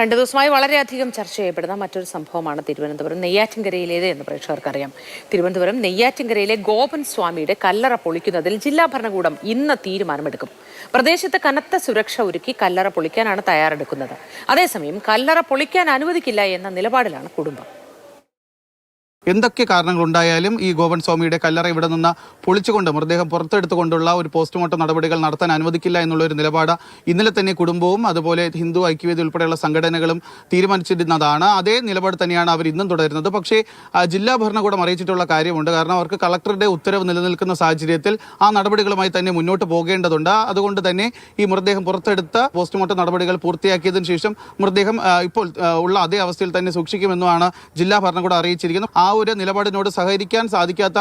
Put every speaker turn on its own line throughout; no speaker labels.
രണ്ടു ദിവസമായി വളരെയധികം ചർച്ച ചെയ്യപ്പെടുന്ന മറ്റൊരു സംഭവമാണ് തിരുവനന്തപുരം നെയ്യാറ്റിൻകരയിലേത് എന്ന് പ്രേക്ഷകർക്കറിയാം. തിരുവനന്തപുരം നെയ്യാറ്റിൻകരയിലെ ഗോപൻ സ്വാമിയുടെ കല്ലറ പൊളിക്കുന്നതിൽ ജില്ലാ ഭരണകൂടം ഇന്ന് തീരുമാനമെടുക്കും. പ്രദേശത്ത് കനത്ത സുരക്ഷ ഒരുക്കി കല്ലറ പൊളിക്കാനാണ് തയ്യാറെടുക്കുന്നത്. അതേസമയം കല്ലറ പൊളിക്കാൻ അനുവദിക്കില്ല എന്ന നിലപാടിലാണ് കുടുംബം.
എന്തൊക്കെ കാരണങ്ങളുണ്ടായാലും ഈ ഗോവൻ സ്വാമിയുടെ കല്ലറ ഇവിടെ നിന്ന് പൊളിച്ചുകൊണ്ട് മൃതദേഹം പുറത്തെടുത്തുകൊണ്ടുള്ള ഒരു പോസ്റ്റ്മോർട്ടം നടപടികൾ നടത്താൻ അനുവദിക്കില്ല എന്നുള്ള ഒരു നിലപാട് ഇന്നലെ തന്നെ കുടുംബവും അതുപോലെ ഹിന്ദു ഐക്യവേദി ഉൾപ്പെടെയുള്ള സംഘടനകളും തീരുമാനിച്ചിരുന്നതാണ്. അതേ നിലപാട് തന്നെയാണ് അവർ ഇന്നും തുടരുന്നത്. പക്ഷേ ജില്ലാ ഭരണകൂടം അറിയിച്ചിട്ടുള്ള കാര്യമുണ്ട്. കാരണം അവർക്ക് കളക്ടറുടെ ഉത്തരവ് നിലനിൽക്കുന്ന സാഹചര്യത്തിൽ ആ നടപടികളുമായി തന്നെ മുന്നോട്ട് പോകേണ്ടതുണ്ട്. അതുകൊണ്ട് തന്നെ ഈ മൃതദേഹം പുറത്തെടുത്ത പോസ്റ്റ്മോർട്ടം നടപടികൾ പൂർത്തിയാക്കിയതിന് ശേഷം മൃതദേഹം ഇപ്പോൾ ഉള്ള അതേ അവസ്ഥയിൽ തന്നെ സൂക്ഷിക്കുമെന്നുമാണ് ജില്ലാ ഭരണകൂടം അറിയിച്ചിരിക്കുന്നത്. ആ ഒരു നിലപാടിനോട് സഹകരിക്കാൻ സാധിക്കാത്ത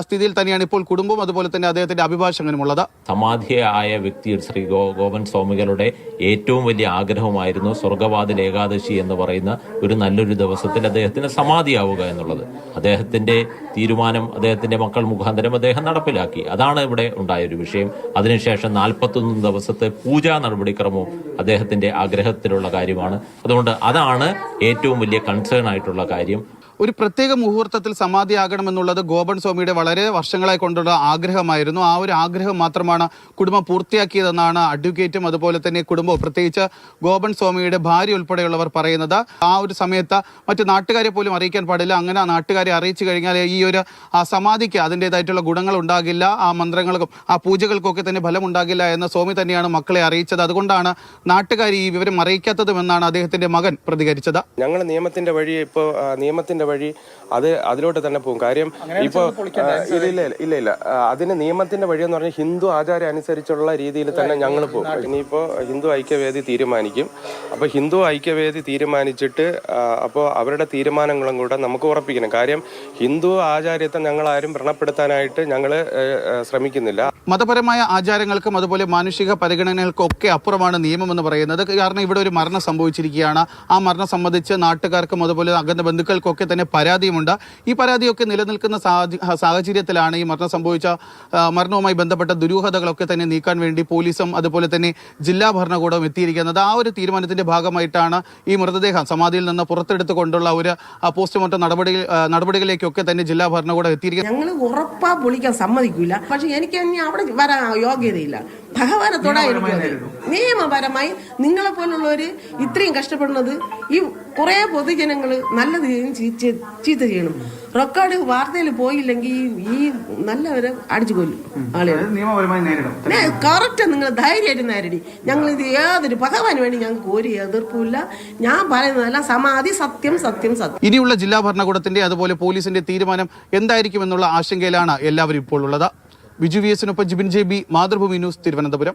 സ്ഥിതിയിൽ തന്നെയാണ് ഇപ്പോൾ കുടുംബം അതുപോലെ തന്നെ അദ്ദേഹത്തിന്റെ അഭിഭാഷകനും ഉള്ളത്
സമാധിയായ വ്യക്തി ശ്രീ ഗോപൻ സ്വാമികളുടെ ഏറ്റവും വലിയ ആഗ്രഹമായിരുന്നു സ്വർഗവാതിൽ ഏകാദശി എന്ന് പറയുന്ന ഒരു നല്ലൊരു ദിവസത്തിൽ അദ്ദേഹത്തിന് സമാധിയാവുക എന്നുള്ളത്. അദ്ദേഹത്തിന്റെ തീരുമാനം അദ്ദേഹത്തിന്റെ മക്കൾ മുഖാന്തരം അദ്ദേഹം നടപ്പിലാക്കി. അതാണ് ഇവിടെ ഉണ്ടായ ഒരു വിഷയം. അതിനുശേഷം നാൽപ്പത്തൊന്ന് ദിവസത്തെ പൂജാ നടപടിക്രമവും അദ്ദേഹത്തിന്റെ ആഗ്രഹത്തിലുള്ള കാര്യമാണ്. അതുകൊണ്ട് അതാണ് ഏറ്റവും വലിയ കൺസേൺ ആയിട്ടുള്ള കാര്യം.
ഒരു പ്രത്യേക മുഹൂർത്തത്തിൽ സമാധിയാകണമെന്നുള്ളത് ഗോപൻ സ്വാമിയുടെ വളരെ വർഷങ്ങളായി കൊണ്ടുള്ള ആഗ്രഹമായിരുന്നു. ആ ഒരു ആഗ്രഹം മാത്രമാണ് കുടുംബം പൂർത്തിയാക്കിയതെന്നാണ് അഡ്വക്കേറ്റും അതുപോലെ തന്നെ കുടുംബവും പ്രത്യേകിച്ച് ഗോപൻ സ്വാമിയുടെ ഭാര്യ ഉൾപ്പെടെയുള്ളവർ പറയുന്നത് ആ ഒരു സമയത്ത് മറ്റ് നാട്ടുകാരെ പോലും അറിയിക്കാൻ പാടില്ല. അങ്ങനെ ആ നാട്ടുകാരെ അറിയിച്ചു കഴിഞ്ഞാൽ ഈ ഒരു ആ സമാധിക്ക് അതിന്റെതായിട്ടുള്ള ഗുണങ്ങൾ ഉണ്ടാകില്ല. ആ മന്ത്രങ്ങൾക്കും ആ പൂജകൾക്കൊക്കെ തന്നെ ഫലം ഉണ്ടാകില്ല എന്ന് സ്വാമി തന്നെയാണ് മക്കളെ അറിയിച്ചത്. അതുകൊണ്ടാണ് നാട്ടുകാർ ഈ വിവരം അറിയിക്കാത്തതുമെന്നാണ് അദ്ദേഹത്തിന്റെ മകൻ പ്രതികരിച്ചത്.
ഞങ്ങൾ നിയമത്തിന്റെ വഴി ഇപ്പോൾ നിയമത്തിന്റെ വഴി അത് അതിലോട്ട് തന്നെ പോകും. കാര്യം ഇപ്പോൾ ഇല്ല ഇല്ല ഇല്ല ഇല്ല. അതിന് നിയമത്തിന്റെ വഴി എന്ന് പറഞ്ഞാൽ ഹിന്ദു ആചാരം അനുസരിച്ചുള്ള രീതിയിൽ തന്നെ ഞങ്ങൾ പോകും. ഇനിയിപ്പോൾ ഹിന്ദു ഐക്യവേദി തീരുമാനിക്കും. അപ്പോൾ ഹിന്ദു ഐക്യവേദി തീരുമാനിച്ചിട്ട് അപ്പോൾ അവരുടെ തീരുമാനങ്ങളും കൂടെ നമുക്ക് ഉറപ്പിക്കണം. കാര്യം ഹിന്ദു ആചാര്യത്തെ ഞങ്ങൾ ആരും വ്രണപ്പെടുത്താനായിട്ട് ഞങ്ങൾ ശ്രമിക്കുന്നില്ല.
മതപരമായ ആചാരങ്ങൾക്കും അതുപോലെ മാനുഷിക പരിഗണനകൾക്കും ഒക്കെ അപ്പുറമാണ് നിയമം എന്ന് പറയുന്നത്. കാരണം ഇവിടെ ഒരു മരണം സംഭവിച്ചിരിക്കുകയാണ്. ആ മരണം സംബന്ധിച്ച് നാട്ടുകാർക്കും അതുപോലെ അകന്ന ബന്ധുക്കൾക്കൊക്കെ തന്നെ പരാതിയുമുണ്ട്. ഈ പരാതിയൊക്കെ നിലനിൽക്കുന്ന സാഹച- സാഹചര്യത്തിലാണ് ഈ മരണം സംഭവിച്ച മരണവുമായി ബന്ധപ്പെട്ട ദുരൂഹതകളൊക്കെ തന്നെ നീക്കാൻ വേണ്ടി പോലീസും അതുപോലെ തന്നെ ജില്ലാ ഭരണകൂടവും എത്തിയിരിക്കുന്നത്. ആ ഒരു തീരുമാനത്തിന്റെ ഭാഗമായിട്ടാണ് ഈ മൃതദേഹം സമാധിയിൽ നിന്ന് പുറത്തെടുത്തുകൊണ്ടുള്ള ഒരു പോസ്റ്റ്മോർട്ടം നടപടി നടപടികളിലേക്കൊക്കെ തന്നെ ജില്ലാ ഭരണകൂടം എത്തിയിരിക്കുന്നത്
ഞങ്ങൾ ഉറപ്പാ പൊളിക്കാൻ സമ്മതിക്കില്ല പക്ഷെ എനിക്ക് അവിടെ വരാൻ യോഗ്യതയില്ല. ഭഗവാനെ തൊടായിരുന്നു നിയമപരമായി നിങ്ങളെ പോലുള്ളവര് ഇത്രയും കഷ്ടപ്പെടുന്നത് ഈ കുറെ പൊതുജനങ്ങൾ നല്ലത് രീതിയിൽ ചീത്ത ചെയ്യണം. റെക്കോർഡ് വാർത്തയിൽ പോയില്ലെങ്കിൽ ഈ നല്ലവരെ അടിച്ചു കൊല്ലും ആളുകൾ കറക്റ്റ് നിങ്ങൾ ധൈര്യമായിട്ട് നേരിടി. ഞങ്ങൾ ഇത് ഏതൊരു ഭഗവാന് വേണ്ടി ഞങ്ങൾക്ക് ഒരു എതിർപ്പില്ല ഞാൻ പറയുന്നതല്ല സമാധി സത്യം സത്യം സത്യം.
ഇനിയുള്ള ജില്ലാ ഭരണകൂടത്തിന്റെ അതുപോലെ പോലീസിന്റെ തീരുമാനം എന്തായിരിക്കും എന്നുള്ള ആശങ്കയിലാണ് എല്ലാവരും ഇപ്പോൾ ഉള്ളത്. Biju V എസിനൊപ്പം Jibin J B Mathrubhumi news Thiruvananthapuram.